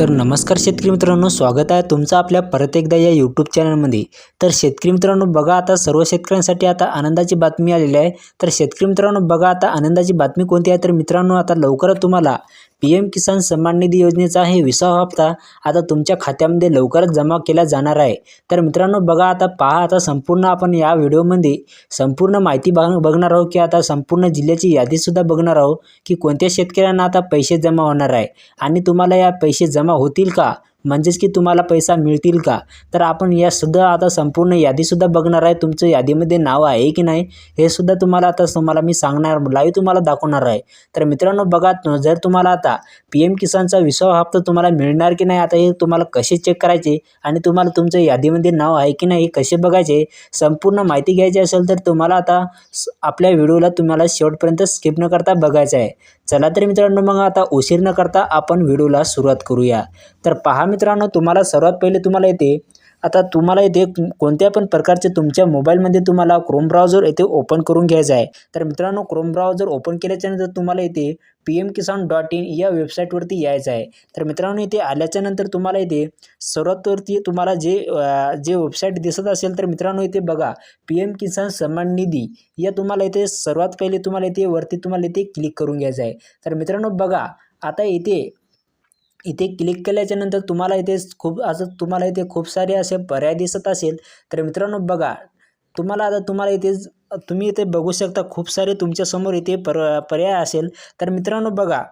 तर नमस्कार शेतकरी मित्रांनो स्वागत आहे तुमचं आपल्या परत एकदा या यूट्यूब चॅनलमध्ये तर शेतकरी मित्रांनो बघा आता सर्व शेतकऱ्यांसाठी आता आनंदाची बातमी आलेली आहे. तर शेतकरी मित्रांनो बघा आता आनंदाची बातमी कोणती आहे? तर मित्रांनो आता लवकरच तुम्हाला पी एम किसान सन्मान निधी योजनेचा हे विसावा हप्ता आता तुमच्या खात्यामध्ये लवकरच जमा केला जाणार आहे. तर मित्रांनो बघा आता पहा आता संपूर्ण आपण या व्हिडिओमध्ये संपूर्ण माहिती बघ बघणार आहोत की आता संपूर्ण जिल्ह्याची यादीसुद्धा बघणार आहोत की कोणत्या शेतकऱ्यांना आता पैसे जमा होणार आहे. आणि तुम्हाला या पैसे जमा होतील का? म्हणजेच की तुम्हाला पैसा मिळतील का? तर आपण यासुद्धा आता संपूर्ण यादीसुद्धा बघणार आहे. तुमचं यादीमध्ये नाव आहे की नाही हे सुद्धा तुम्हाला आता तुम्हाला मी सांगणार लाईव्ह तुम्हाला दाखवणार आहे. तर मित्रांनो बघा जर तुम्हाला आता पी एम किसानचा विसावा हप्ता तुम्हाला मिळणार की नाही आता हे तुम्हाला कसे चेक करायचे आणि तुम्हाला तुमचं यादीमध्ये नाव आहे की नाही हे कसे बघायचे संपूर्ण माहिती घ्यायची असेल तर तुम्हाला आता स- आपल्या व्हिडिओला तुम्हाला शेवटपर्यंत स्किप न करता बघायचं आहे. चला तर मित्रांनो मग आता उशीर न करता आपण व्हिडिओला सुरुवात करूया. तर पहा मित्रांनो तुम्हाला सर्वात पहिले तुम्हाला येते आता तुम्हाला इथे कोणत्या पण प्रकारचे तुमच्या मोबाईलमध्ये तुम्हाला क्रोम ब्राउझर येथे ओपन करून घ्यायचं आहे. तर मित्रांनो क्रोम ब्राउझर ओपन केल्याच्यानंतर तुम्हाला इथे P M Kisan dot in या वेबसाईटवरती यायचं आहे. तर मित्रांनो इथे आल्याच्यानंतर तुम्हाला इथे सर्वात वरती तुम्हाला जे जे वेबसाईट दिसत असेल तर मित्रांनो इथे बघा पी एम किसान सन्मान निधी. या तुम्हाला इथे सर्वात पहिले तुम्हाला इथे वरती तुम्हाला इथे क्लिक करून घ्यायचं आहे. तर मित्रांनो बघा आता इथे इथे क्लिक केल्याच्यानंतर तुम्हाला इथे खूप असं तुम्हाला इथे खूप सारे असे पर्याय दिसत असेल. तर मित्रांनो बघा तुम्हाला आता तुम्हाला इथे तुम्ही इथे बघू शकता खूप सारे तुमच्यासमोर इथे पर पर्याय असेल. तर मित्रांनो बघा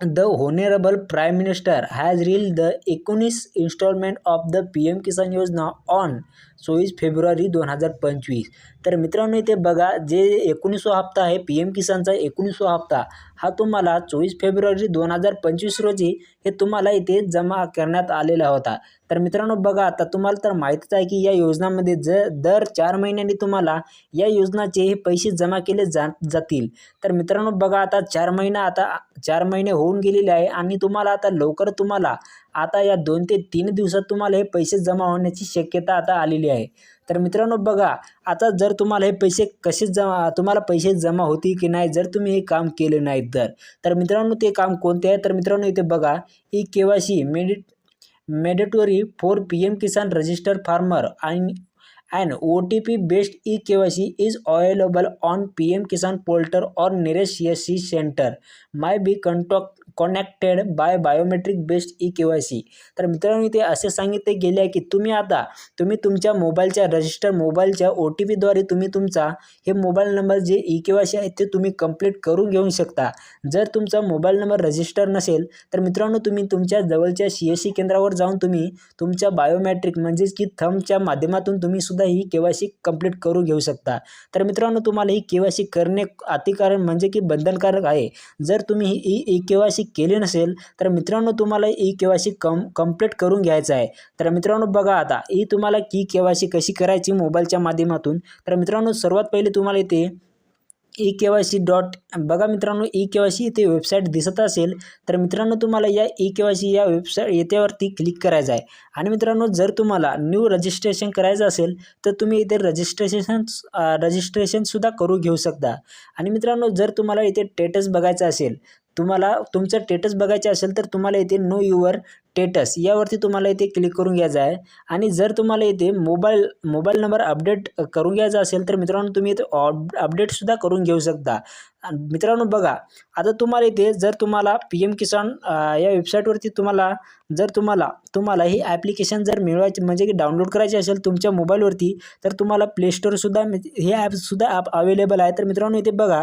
the honourable prime minister has reel the एकोणीस installment of the P M Kisan Yojana on चोवीस फेब्रुवारी दोन हजार पंचवीस. तर मित्रांनो इथे बघा जे एकोणीसवा हप्ता आहे पी एम किसानचा एकोणीसवा हप्ता हा तुम्हाला चोवीस फेब्रुवारी दोन हजार पंचवीस रोजी हे तुम्हाला इथे जमा करण्यात आलेला होता. तर मित्रांनो बघा आता तुम्हाला तर माहीतच आहे की या योजनामध्ये ज दर चार महिन्यांनी तुम्हाला या योजनाचे हे पैसे जमा केले जा जातील. तर मित्रांनो बघा आता चार महिना आता चार महिने होऊन गेलेले आहे आणि तुम्हाला आता लवकर तुम्हाला आता या दोन ते तीन दिवसात तुम्हाला हे पैसे जमा होण्याची शक्यता आता आलेली आहे. तर मित्रांनो बघा आता जर तुम्हाला हे पैसे कसे जमा तुम्हाला पैसे जमा होतील की नाही जर तुम्ही हे काम केले नाही तर. तर मित्रांनो ते काम कोणते आहे? तर मित्रांनो इथे बघा E K Y C मेडि mandatory for P M Kisan register farmer आणि and O T P based E K Y C is available on P M Kisan portal or nearest S C centre may be contact connected by biometric based E K Y C तर मित्रांनो इथे असे सांगितले गेले आहे की तुम्ही आता तुम्ही तुमच्या मोबाईलच्या रजिस्टर मोबाईलच्या ओ टी पीद्वारे तुम्ही तुमचा हे मोबाईल नंबर जे ई के वाय सी आहे ते तुम्ही कंप्लीट करून घेऊ शकता. जर तुमचा मोबाईल नंबर रजिस्टर नसेल तर मित्रांनो तुम्ही तुमच्या जवळच्या सी एस सी केंद्रावर जाऊन तुम्ही तुमच्या बायोमॅट्रिक म्हणजेच की थंबच्या माध्यमातून तुम्ही सुद्धा ही के वाय सी कंप्लीट करून घेऊ शकता. तर मित्रांनो तुम्हाला ही के वाय सी करणे अतिकारण म्हणजे की बंधनकारक आहे. जर तुम्ही ही ई के वाय सी केली नसेल तर मित्रांनो तुम्हाला ई के वाय सी कम कंप्लीट करून घ्यायचं आहे. तर मित्रांनो बघा आता ही तुम्हाला की के वाय सी कशी करायची मोबाईलच्या माध्यमातून? तर मित्रांनो सर्वात पहिले तुम्हाला इथे E K Y C dot बघा मित्रांनो ई के वाय सी इथे वेबसाईट दिसत असेल तर मित्रांनो तुम्हाला या ई के वाय सी या वेबसाईट येत्यावरती क्लिक करायचं आहे. आणि मित्रांनो जर तुम्हाला न्यू रजिस्ट्रेशन करायचं असेल तर तुम्ही इथे रजिस्ट्रेशन रजिस्ट्रेशनसुद्धा करू घेऊ शकता. आणि मित्रांनो जर तुम्हाला इथे टेटस बघायचं असेल तुम्हाला तुमचं टेटस बघायचे असेल तर तुम्हाला इथे नो युअर टेटस यावरती तुम्हाला इथे क्लिक करून घ्यायचं आहे. आणि जर तुम्हाला इथे मोबाईल मोबाईल नंबर अपडेट करून घ्यायचा असेल तर मित्रांनो तुम्ही इथे ऑप अपडेटसुद्धा करून घेऊ शकता. आणि मित्रांनो बघा आता तुम्हाला इथे जर तुम्हाला पी एम किसान या वेबसाईटवरती तुम्हाला जर तुम्हाला तुम्हाला ही ॲप्लिकेशन जर मिळवायची म्हणजे की डाउनलोड करायची असेल तुमच्या मोबाईलवरती तर तुम्हाला प्लेस्टोरसुद्धा हे ॲपसुद्धा ॲप अवेलेबल आहे. तर मित्रांनो इथे बघा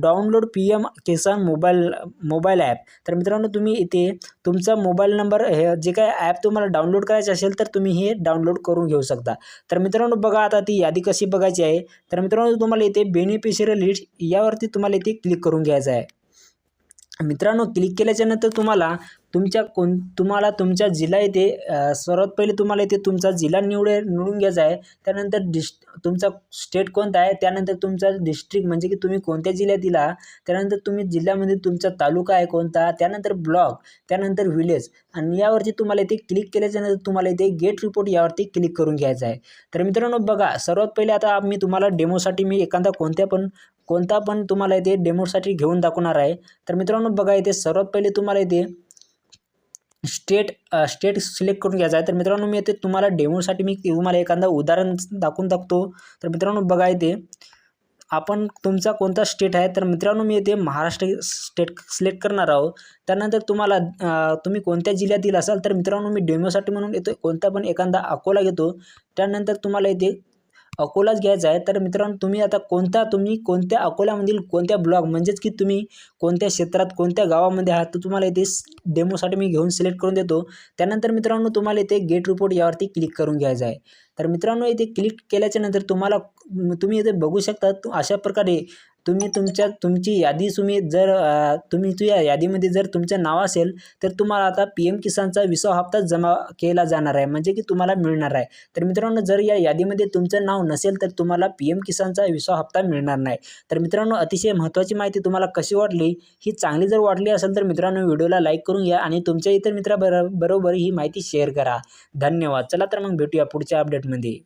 download P M Kisan mobile mobile app तर मित्रांनो तुम्ही इथे तुमचा मोबाईल मोबाईल नंबर हे जे काय ॲप तुम्हाला डाउनलोड करायचे असेल तर तुम्ही हे डाउनलोड करून घेऊ शकता. तर मित्रांनो बघा आता ती यादी कशी बघायची आहे. तर मित्रांनो तुम्हाला इथे बेनिफिशियरी लिस्ट यावरती तुम्हाला इथे क्लिक करून घ्यायचं आहे. मित्रांनो क्लिक केल्याच्यानंतर तुम्हाला तुमच्या कोण तुम्हाला तुमच्या जिल्हा येथे सर्वात पहिले तुम्हाला इथे तुमचा जिल्हा निवडे निवडून घ्यायचा आहे. त्यानंतर डिस् तुमचा स्टेट कोणता आहे? त्यानंतर तुमचा डिस्ट्रिक्ट म्हणजे की तुम्ही कोणत्या जिल्ह्यात दिला त्यानंतर तुम्ही जिल्ह्यामध्ये तुमचा तालुका आहे कोणता? त्यानंतर ब्लॉक त्यानंतर विलेज. आणि यावरती तुम्हाला इथे क्लिक केल्याच्यानंतर तुम्हाला इथे गेट रिपोर्ट यावरती क्लिक करून घ्यायचा आहे. तर मित्रांनो बघा सर्वात पहिले आता मी तुम्हाला डेमोसाठी मी एखादा कोणत्या पण कोणता पण तुम्हाला इथे डेमोसाठी घेऊन दाखवणार आहे. तर मित्रांनो बघा इथे सर्वात पहिले तुम्हाला इथे स्टेट स्टेट सिलेक्ट करून घ्यायचा आहे. तर मित्रांनो मी येते तुम्हाला डेमोसाठी. मी तुम्हाला एखादा उदाहरण दाखवून टाकतो. तर मित्रांनो बघा येते आपण तुमचा कोणता स्टेट आहे? तर मित्रांनो मी येते महाराष्ट्र स्टेट सिलेक्ट करणार आहोत. त्यानंतर तुम्हाला तुम्ही कोणत्या जिल्ह्यातील असाल? तर मित्रांनो मी डेमोसाठी म्हणून येतो कोणता पण एखादा अकोला घेतो. त्यानंतर तुम्हाला येथे अकोलाच घ्यायचा आहे तर मित्रांनो तुम्ही आता कोणता तुम्ही कोणत्या अकोल्यामधील कोणत्या ब्लॉग म्हणजेच की तुम्ही कोणत्या क्षेत्रात कोणत्या गावामध्ये आहात तर तुम्हाला इथे डेमोसाठी मी घेऊन सिलेक्ट करून देतो. त्यानंतर मित्रांनो तुम्हाला इथे गेट रिपोर्ट यावरती क्लिक करून घ्यायचं आहे. तर मित्रांनो इथे क्लिक केल्याच्यानंतर तुम्हाला तुम्ही इथे बघू शकता अशा प्रकारे तुम्ही तुमच्या तुमची यादी तुम्ही जर तुम्ही तुझ्या यादीमध्ये जर तुमचं नाव असेल तर तुम्हाला आता पी एम किसानचा विसा हप्ता जमा केला जाणार आहे. म्हणजे की तुम्हाला मिळणार आहे. तर मित्रांनो जर या यादीमध्ये तुमचं नाव नसेल तर तुम्हाला पी एम किसानचा विसा हप्ता मिळणार नाही. तर मित्रांनो अतिशय महत्त्वाची माहिती तुम्हाला कशी वाटली ही चांगली जर वाटली असेल तर मित्रांनो व्हिडिओला लाईक करून घ्या आणि तुमच्या इतर मित्राबरोबर ही माहिती शेअर करा. धन्यवाद. चला तर मग भेटूया पुढच्या अपडेटमध्ये